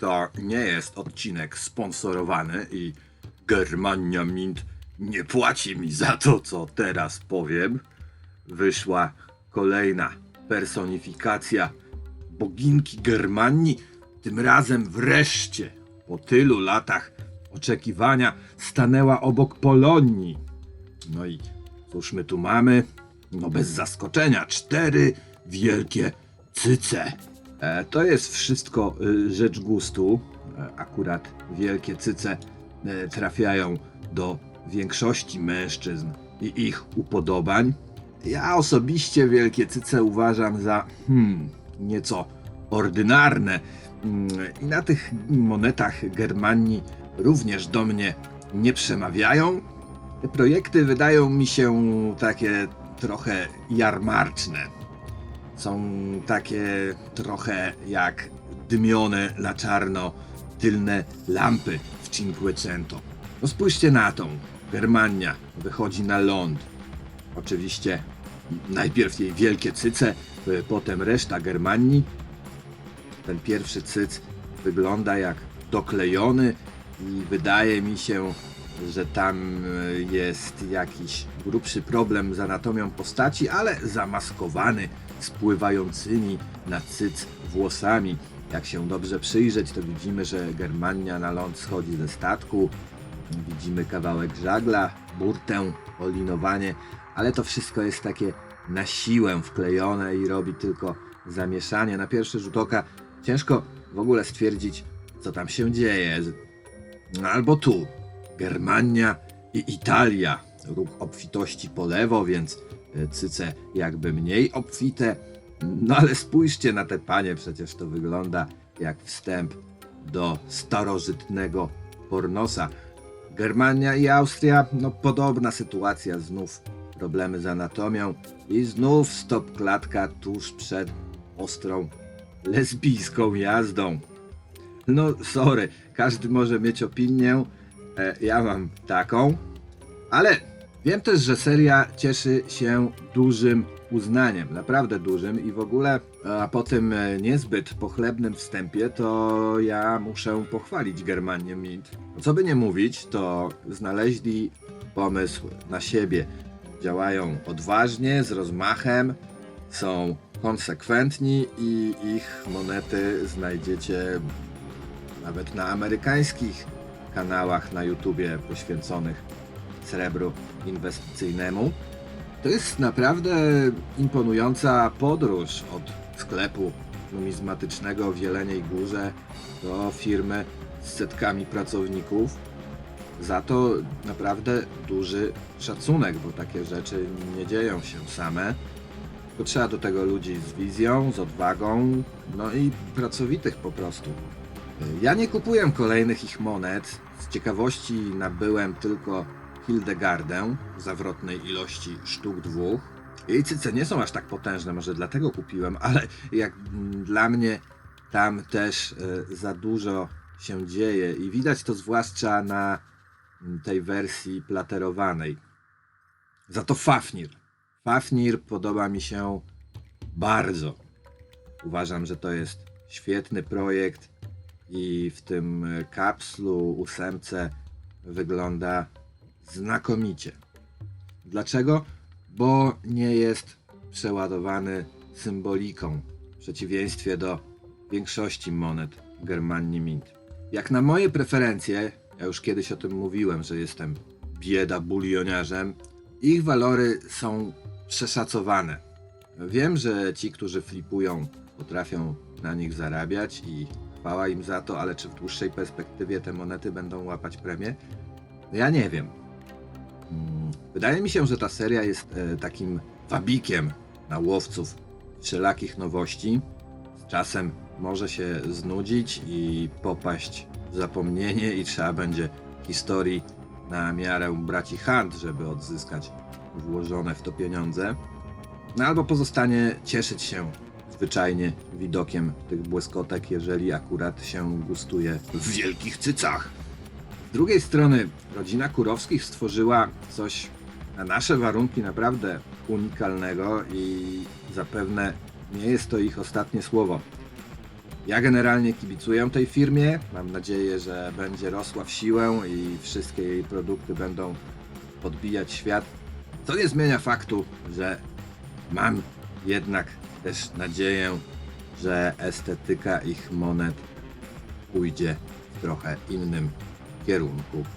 To nie jest odcinek sponsorowany i Germania Mint nie płaci mi za to, co teraz powiem. Wyszła kolejna personifikacja boginki Germanii. Tym razem wreszcie, po tylu latach oczekiwania, stanęła obok Polonii. No i cóż my tu mamy? No bez zaskoczenia, cztery wielkie cyce. E, to jest wszystko y, rzecz gustu. E, akurat wielkie cyce e, trafiają do większości mężczyzn i ich upodobań. Ja osobiście wielkie cyce uważam za hmm, nieco ordynarne. Mm, I na tych monetach Germanii również do mnie nie przemawiają. Te projekty wydają mi się takie trochę jarmarczne. Są takie trochę jak dymione na czarno tylne lampy w Cinquecento. No spójrzcie na tą. Germania wychodzi na ląd. Oczywiście najpierw jej wielkie cyce, y, potem reszta Germanii. Ten pierwszy cyc wygląda jak doklejony i wydaje mi się, że tam y, jest jakiś grubszy problem z anatomią postaci, ale zamaskowany spływającymi na cyc włosami. Jak się dobrze przyjrzeć, to widzimy, że Germania na ląd schodzi ze statku. Widzimy kawałek żagla, burtę, olinowanie, ale to wszystko jest takie na siłę wklejone i robi tylko zamieszanie. Na pierwszy rzut oka ciężko w ogóle stwierdzić, co tam się dzieje. No albo tu. Germania i Italia. Ruch obfitości po lewo, więc cyce jakby mniej obfite. No ale spójrzcie na te panie, przecież to wygląda jak wstęp do starożytnego pornosa. Germania i Austria, no podobna sytuacja, znów problemy z anatomią i znów stop klatka tuż przed ostrą lesbijską jazdą. No, sorry, każdy może mieć opinię. E, ja mam taką. Ale wiem też, że seria cieszy się dużym uznaniem, naprawdę dużym i w ogóle a po tym e, niezbyt pochlebnym wstępie to ja muszę pochwalić Germanię Mint. Co by nie mówić, to znaleźli pomysł na siebie. Działają odważnie, z rozmachem, są konsekwentni i ich monety znajdziecie nawet na amerykańskich kanałach na YouTubie poświęconych srebru inwestycyjnemu. To jest naprawdę imponująca podróż od sklepu numizmatycznego w Jeleniej Górze do firmy z setkami pracowników. Za to naprawdę duży szacunek, bo takie rzeczy nie dzieją się same. Potrzeba do tego ludzi z wizją, z odwagą, no i pracowitych po prostu. Ja nie kupuję kolejnych ich monet. Z ciekawości nabyłem tylko Hildegardę zawrotnej ilości sztuk dwóch. Jej cyce nie są aż tak potężne, może dlatego kupiłem, ale jak dla mnie tam też e, za dużo się dzieje i widać to zwłaszcza na tej wersji platerowanej. Za to Fafnir. Fafnir podoba mi się bardzo. Uważam, że to jest świetny projekt i w tym kapslu ósemce wygląda znakomicie. Dlaczego? Bo nie jest przeładowany symboliką w przeciwieństwie do większości monet Germanii Mint. Jak na moje preferencje, ja już kiedyś o tym mówiłem, że jestem bieda bulioniarzem, ich walory są przeszacowane. Wiem, że ci, którzy flipują, potrafią na nich zarabiać i chwała im za to, ale czy w dłuższej perspektywie te monety będą łapać premię? Ja nie wiem. Wydaje mi się, że ta seria jest e, takim wabikiem na łowców wszelakich nowości. Z czasem może się znudzić i popaść w zapomnienie i trzeba będzie historii na miarę braci Hunt, żeby odzyskać włożone w to pieniądze. No albo pozostanie cieszyć się zwyczajnie widokiem tych błyskotek, jeżeli akurat się gustuje w wielkich cycach. Z drugiej strony rodzina Kurowskich stworzyła coś na nasze warunki naprawdę unikalnego i zapewne nie jest to ich ostatnie słowo. Ja generalnie kibicuję tej firmie. Mam nadzieję, że będzie rosła w siłę i wszystkie jej produkty będą podbijać świat. Co nie zmienia faktu, że mam jednak też nadzieję, że estetyka ich monet pójdzie w trochę innym quero um pouco.